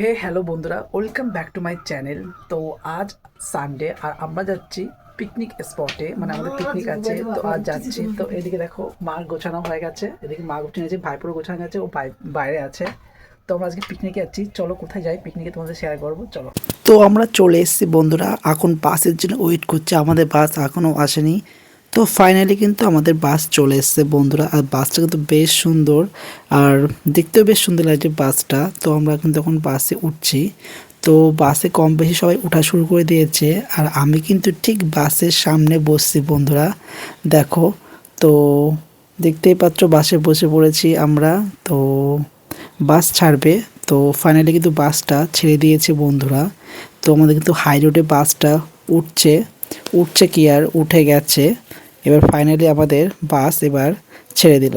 হে hello বন্ধুরা। Welcome back to my channel তো আজ সানডে আর আমরা যাচ্ছি পিকনিক স্পটে মানে আমাদের পিকনিক আছে। তো আজ যাচ্ছি। তো এদিকে দেখো মা গোছানো হয়ে গেছে। এদিকে মা গোছানো গেছে ভাইপুরো গোছানো আছে ও বাই- বাইরে আছে। তো আমরা আজকে পিকনিকে যাচ্ছি। চলো কোথায় যাই? পিকনিকে তোমাদের শেয়ার করব। চলো। তো আমরা চলে এসেছি বন্ধুরা। এখন বাসের জন্য ওয়েট করছে। আমাদের বাস এখনও আসেনি। তো ফাইনালি কিন্তু আমাদের বাস চলে এসেছে, বন্ধুরা। আর বাসটা কিন্তু বেশ সুন্দর। আর দেখতেও বেশ সুন্দর লাগছে বাসটা তো আমরা কিন্তু এখন বাসে উঠছি। তো বাসে কম বেশি সবাই উঠা শুরু করে দিয়েছে। আর আমি কিন্তু ঠিক বাসের সামনে বসছি, বন্ধুরা। দেখো, তো দেখতেই পাচ্ছ বাসে বসে পড়েছি আমরা। তো বাস ছাড়বে। তো ফাইনালি কিন্তু বাসটা ছেড়ে দিয়েছে, বন্ধুরা। তো আমাদের কিন্তু হাই রোডে বাসটা উঠছে। উঠছে কি আর উঠে গেছে। এবার ফাইনালি আমাদের বাস এবার ছেড়ে দিল।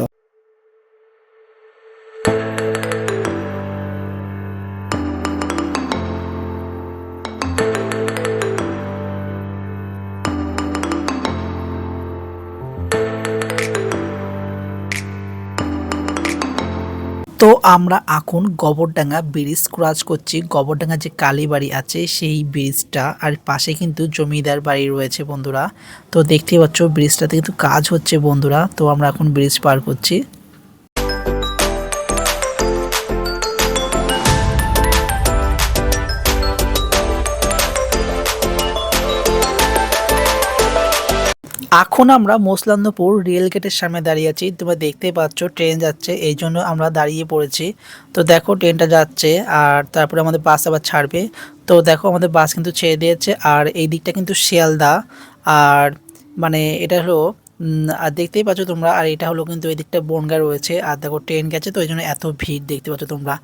আমরা এখন গোবরডাঙ্গা ব্রিজ ক্রস করছি। গোবরডাঙ্গা যে কালী বাড়ি আছে, সেই ব্রিজটা আর পাশে কিন্তু জমিদার বাড়ি রয়েছে বন্ধুরা। তো দেখতে পাচ্ছ ব্রিজটাতে কিন্তু কাজ হচ্ছে বন্ধুরা। তো আমরা এখন ব্রিজ পার করছি। এখন আমরা মোসলান্দপুর রেল গেটের সামনে দাঁড়িয়ে আছি। তোমরা দেখতে পাচ্ছ ট্রেন যাচ্ছে, এই জন্য আমরা দাঁড়িয়ে পড়েছি। তো দেখো ট্রেনটা যাচ্ছে আর তারপরে আমাদের বাস আবার ছাড়বে। তো দেখো আমাদের বাস কিন্তু ছেড়ে দিয়েছে আর এই দিকটা কিন্তু শিয়ালদা। আর মানে এটা হলো আর দেখতেই পাচ্ছ তোমরা, আর এটা হলো কিন্তু এদিকটা দিকটা বনগা রয়েছে, আর দেখো ট্রেন গেছে তো এই জন্য এত ভিড় দেখতে পাচ্ছ তোমরা।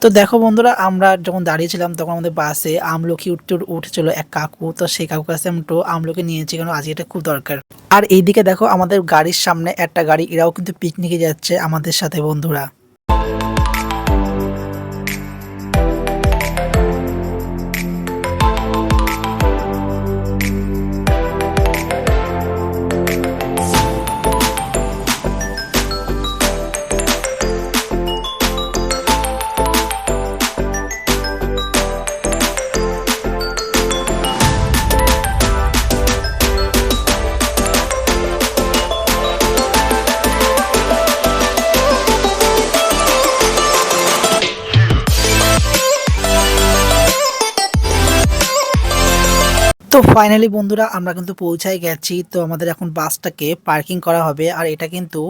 তো দেখো বন্ধুরা, আমরা যখন দাঁড়িয়েছিলাম তখন আমাদের বাসে আমলকি উঠতে উঠেছিল এক কাকু, তো সেই কাকুর কাছে আমি একটু আমলকি নিয়েছি কেন আজকে এটা খুব দরকার। আর এইদিকে দেখো আমাদের গাড়ির সামনে একটা গাড়ি, এরাও কিন্তু পিকনিকে যাচ্ছে আমাদের সাথে বন্ধুরা। তো ফাইনালি বন্ধুরা আমরা কিন্তু পৌঁছায় গেছি। তো আমাদের এখন বাসটাকে পার্কিং করা হবে। আর এটা কিন্তু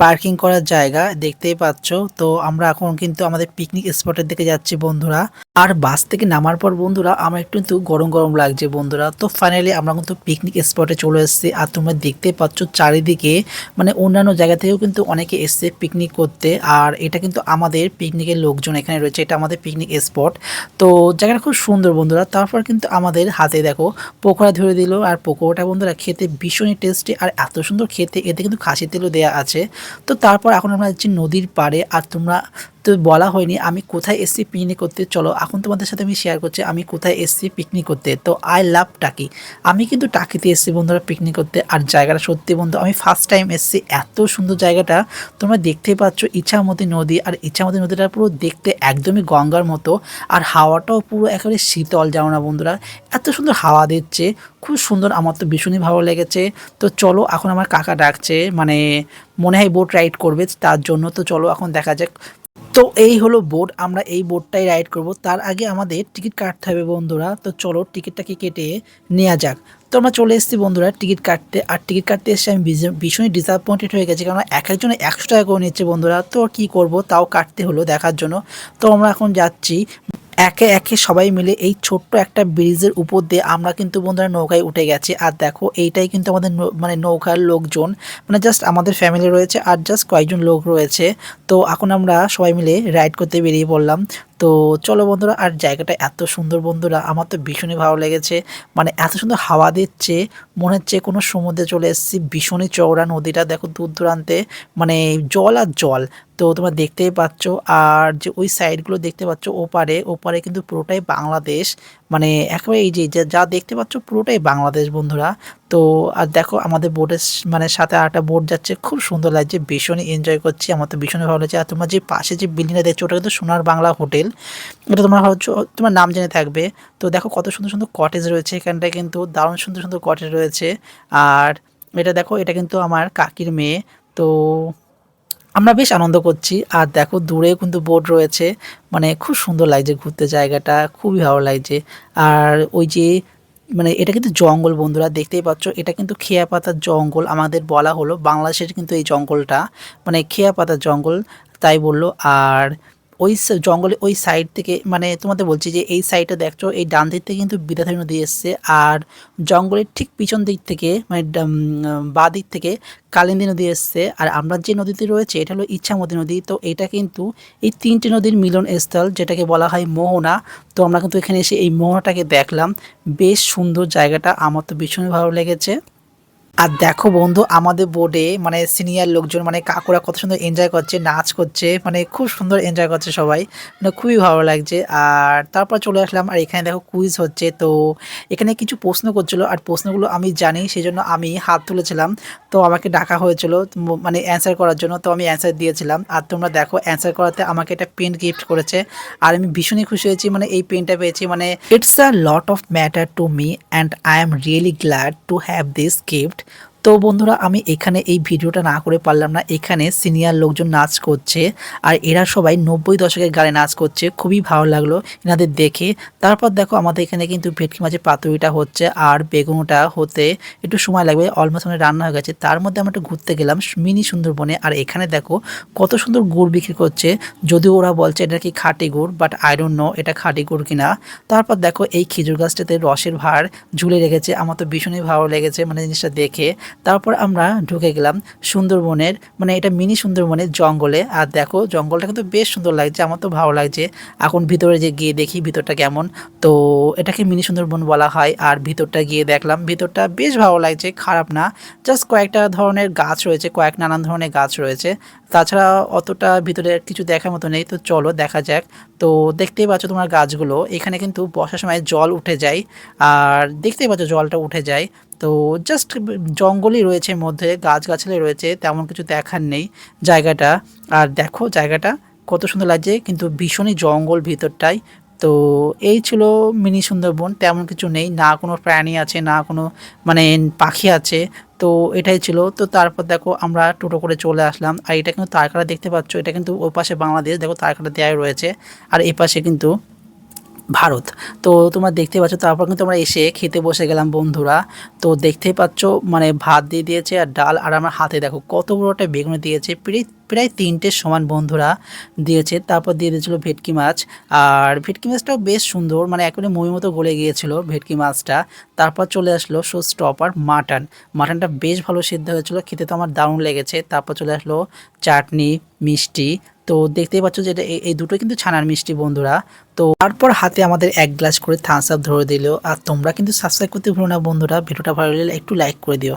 পার্কিং করার জায়গা দেখতেই পাচ্ছ। তো আমরা এখন কিন্তু আমাদের পিকনিক স্পটের দিকে যাচ্ছি বন্ধুরা। আর বাস থেকে নামার পর বন্ধুরা আমার একটু কিন্তু গরম গরম লাগছে বন্ধুরা। তো ফাইনালি আমরা কিন্তু পিকনিক স্পটে চলে এসেছি। আর তোমরা দেখতে পাচ্ছ চারিদিকে মানে অন্যান্য জায়গা থেকেও কিন্তু অনেকে এসছে পিকনিক করতে। আর এটা কিন্তু আমাদের পিকনিকের লোকজন এখানে রয়েছে। এটা আমাদের পিকনিক স্পট তো জায়গাটা খুব সুন্দর বন্ধুরা। তারপর কিন্তু আমাদের হাতে দেখো পকোড়া ধরে দিল। আর পকোড়াটা বন্ধুরা খেতে ভীষণই টেস্টি আর এত সুন্দর খেতে। এতে কিন্তু খাসি তেলও দেওয়া আছে। তো তারপর এখন আমরা যাচ্ছি নদীর পাড়ে আর তোমরা তো বলা হয়নি, আমি কোথায় এসছি পিকনিক করতে? চলো, এখন তোমাদের সাথে আমি শেয়ার করছি, আমি কোথায় এসছি পিকনিক করতে? তো আই লাভ টাকি। আমি কিন্তু টাকিতে এসেছি বন্ধুরা পিকনিক করতে, আর জায়গাটা সত্যি বন্ধু, আমি ফার্স্ট টাইম এসেছি, এত সুন্দর জায়গাটা। তোমরা দেখতেই পাচ্ছ ইচ্ছামতি নদী, আর ইচ্ছামতি নদীটা পুরো দেখতে একদমই গঙ্গার মতো, আর হাওয়াটাও পুরো একেবারে শীতল, জানো না বন্ধুরা? এত সুন্দর হাওয়া দিচ্ছে, খুব সুন্দর, আমার তো ভীষণই ভালো লেগেছে। তো চলো, এখন আমার কাকা ডাকছে মানে মনে হয় বোট রাইড করবে, তার জন্য, তো চলো, এখন দেখা যাক। তো এই হলো বোর্ড আমরা এই বোর্ডটাই রাইড করব। তার আগে আমাদের টিকিট কাটতে হবে বন্ধুরা। তো চলো টিকিটটাকে কেটে নেওয়া যাক। তো আমরা চলে এসেছি বন্ধুরা টিকিট কাটতে। আর টিকিট কাটতে এসে আমি ভীষণ- ভীষণই ডিসঅ্যাপয়েন্টেড হয়ে গেছি। কারণ এক একজনে একশো টাকা করে নিচ্ছে বন্ধুরা। তো কি করব? তাও কাটতে হলো দেখার জন্য। তো আমরা এখন যাচ্ছি একে একে সবাই মিলে এই ছোট্ট একটা ব্রিজের উপর দিয়ে আমরা কিন্তু বন্ধুরা নৌকায় উঠে গেছি। আর দেখো, এইটাই কিন্তু আমাদের মানে নৌকার লোকজন। মানে জাস্ট আমাদের ফ্যামিলি রয়েছে আর জাস্ট কয়েকজন লোক রয়েছে। তো এখন আমরা সবাই মিলে রাইড করতে বেরিয়ে পড়লাম। তো চলো বন্ধুরা, আর জায়গাটা এত সুন্দর বন্ধুরা, আমার তো ভীষণই ভালো লেগেছে। মানে এত সুন্দর হাওয়া দিচ্ছে, মনে হচ্ছে কোনো সমুদ্রে চলে এসেছি, ভীষণই চওড়া নদীটা, দেখো দূর দূরান্তে মানে জল আর জল। তো তোমরা দেখতেই পাচ্ছ, আর যে ওই সাইডগুলো দেখতে পাচ্ছ, ওপারে ওপারে কিন্তু পুরোটাই বাংলাদেশ। মানে একেবারে এই যে যা- দেখতে পাচ্ছ পুরোটাই বাংলাদেশ বন্ধুরা। তো আর দেখো আমাদের বোটের মানে সাথে আরেকটা বোট যাচ্ছে, খুব সুন্দর লাগছে, ভীষণই এনজয় করছি, আমার তো ভীষণই ভালো লাগছে। আর তোমার যে পাশে যে বিল্ডিংটা দেখছ, ওটা কিন্তু সোনার বাংলা হোটেল। এটা তোমার হচ্ছে তোমার নাম জেনে থাকবে। তো দেখো কত সুন্দর সুন্দর কটেজ রয়েছে, এখানটায় কিন্তু দারুণ সুন্দর সুন্দর কটেজ রয়েছে। আর এটা দেখো, এটা কিন্তু আমার কাকির মেয়ে। তো আমরা বেশ আনন্দ করছি। আর দেখো দূরে কিন্তু বোট রয়েছে। মানে খুব সুন্দর লাগছে ঘুরতে জায়গাটা, খুবই ভালো লাগছে। আর ওই যে মানে এটা কিন্তু জঙ্গল বন্ধুরা, দেখতেই পাচ্ছ, এটা কিন্তু খেয়া পাতার জঙ্গল। আমাদের বলা হলো বাংলাদেশের কিন্তু এই জঙ্গলটা। মানে খেয়া পাতার জঙ্গল, তাই বলল। আর ওই জঙ্গলে ওই সাইড থেকে মানে তোমাদের বলছি যে এই সাইডটা দেখছ, এই ডান দিক থেকে কিন্তু বিদ্যাধরী নদী এসছে। আর জঙ্গলের ঠিক পিছন দিক থেকে মানে বা দিক থেকে কালিন্দী নদী এসছে। আর আমরা যে নদীতে রয়েছে, এটা হলো ইচ্ছামতি নদী। তো এটা কিন্তু এই তিনটে নদীর মিলন স্থল, যেটাকে বলা হয় মোহনা। তো আমরা কিন্তু এখানে এসে এই মোহনাটাকে দেখলাম। বেশ সুন্দর জায়গাটা, আমার তো ভীষণই ভালো লেগেছে। আর দেখো বন্ধু, আমাদের বোর্ডে মানে সিনিয়র লোকজন মানে কাকুরা কত সুন্দর এনজয় করছে, নাচ করছে মানে খুব সুন্দর এনজয় করছে সবাই। মানে খুবই ভালো লাগছে। আর তারপর চলে আসলাম, আর এখানে দেখো কুইজ হচ্ছে। তো এখানে কিছু প্রশ্ন করছিল, আর প্রশ্নগুলো আমি জানি সেই জন্য আমি হাত তুলেছিলাম। তো আমাকে ডাকা হয়েছিল মানে অ্যান্সার করার জন্য, তো আমি অ্যান্সার দিয়েছিলাম। আর তোমরা দেখো অ্যান্সার করাতে আমাকে একটা পেন গিফট করেছে। আর আমি ভীষণই খুশি হয়েছি মানে এই পেনটা পেয়েছি। মানে it's a lot of matter to me and I am really glad to have this gift তো বন্ধুরা, আমি এখানে এই ভিডিওটা না করে পারলাম না। এখানে সিনিয়র লোকজন নাচ করছে আর এরা সবাই নব্বই দশকের গানে নাচ করছে। খুবই ভালো লাগল এনাদের দেখে। তারপর দেখো, আমাদের এখানে কিন্তু ভেটকি মাছের পাতুরিটা হচ্ছে আর বেগুনটা হতে একটু সময় লাগবে, অলমোস্ট মানে রান্না হয়ে গেছে। তার মধ্যে আমরা একটু ঘুরতে গেলাম মিনি সুন্দরবনে। আর এখানে দেখো, কত সুন্দর গুড় বিক্রি করছে। যদিও ওরা বলছে এটা কি খাঁটি গুড় বাট আই ডোন্ট নো এটা খাঁটি গুড় কিনা। তারপর দেখো, এই খেজুর গাছটাতে রসের ভার ঝুলে রেখেছে। আমার তো ভীষণই ভালো লেগেছে মানে জিনিসটা দেখে। তারপর আমরা ঢুকে গেলাম সুন্দরবনের মানে এটা মিনি সুন্দরবনের জঙ্গলে। আর দেখো, জঙ্গলটা কিন্তু বেশ সুন্দর লাগছে, আমার তো ভালো লাগছে। এখন ভিতরে যে গিয়ে দেখি ভিতরটা কেমন। তো এটাকে মিনি সুন্দরবন বলা হয়। আর ভিতরটা গিয়ে দেখলাম, ভিতরটা বেশ ভালো লাগছে, খারাপ না। জাস্ট কয়েকটা ধরনের গাছ রয়েছে, কয়েক নানান ধরনের গাছ রয়েছে। তাছাড়া অতটা ভিতরে কিছু দেখার মতো নেই। তো চলো, দেখা যাক। তো দেখতেই পাচ্ছ তোমার গাছগুলো। এখানে কিন্তু বর্ষার সময় জল উঠে যায়। আর দেখতেই পাচ্ছ জলটা উঠে যায়। তো জাস্ট জঙ্গলই রয়েছে মধ্যে, গাছগাছালি রয়েছে, তেমন কিছু দেখার নেই জায়গাটা। আর দেখো জায়গাটা কত সুন্দর লাগছে, কিন্তু ভীষণই জঙ্গল ভিতরটাই। তো এই ছিল মিনি সুন্দরবন, তেমন কিছু নেই, না কোনো প্রাণী আছে, না কোনো মানে পাখি আছে। তো এটাই ছিল। তো তারপর দেখো আমরা টোটো করে চলে আসলাম। আর এটা কিন্তু তারকাটা দেখতে পাচ্ছ, এটা কিন্তু ওই পাশে বাংলাদেশ, দেখো তারকাটা দেওয়া রয়েছে। আর এই পাশে কিন্তু ভারত। তো তোমরা দেখতে পাচ্ছ, তারপর কিন্তু আমরা এসে খেতে বসে গেলাম বন্ধুরা। তো দেখতেই পাচ্ছ মানে ভাত দিয়ে দিয়েছে আর ডাল, আর আমার হাতে দেখো কত বড় একটা বেগুন দিয়েছে, প্রায় প্রায় তিনটে সমান বন্ধুরা দিয়েছে। তারপর দিয়ে দিয়েছিল ভেটকি মাছ, আর ভেটকি মাছটাও বেশ সুন্দর মানে একেবারে মই মতো গলে গিয়েছিল ভেটকি মাছটা। তারপর চলে আসলো শো স্টপার মাটন। মাটনটা বেশ ভালো সিদ্ধ হয়েছিল, খেতে তো আমার দারুণ লেগেছে। তারপর চলে আসলো চাটনি, মিষ্টি তো দেখতেই পাচ্ছ যে এটা এই- দুটো কিন্তু ছানার মিষ্টি বন্ধুরা। তো তারপর হাতে আমাদের এক গ্লাস করে থামস আপ ধরে দিল। আর তোমরা কিন্তু সাবস্ক্রাইব করতে ভুলো না বন্ধুরা। ভিডিওটা ভালো লাগলে একটু লাইক করে দিও।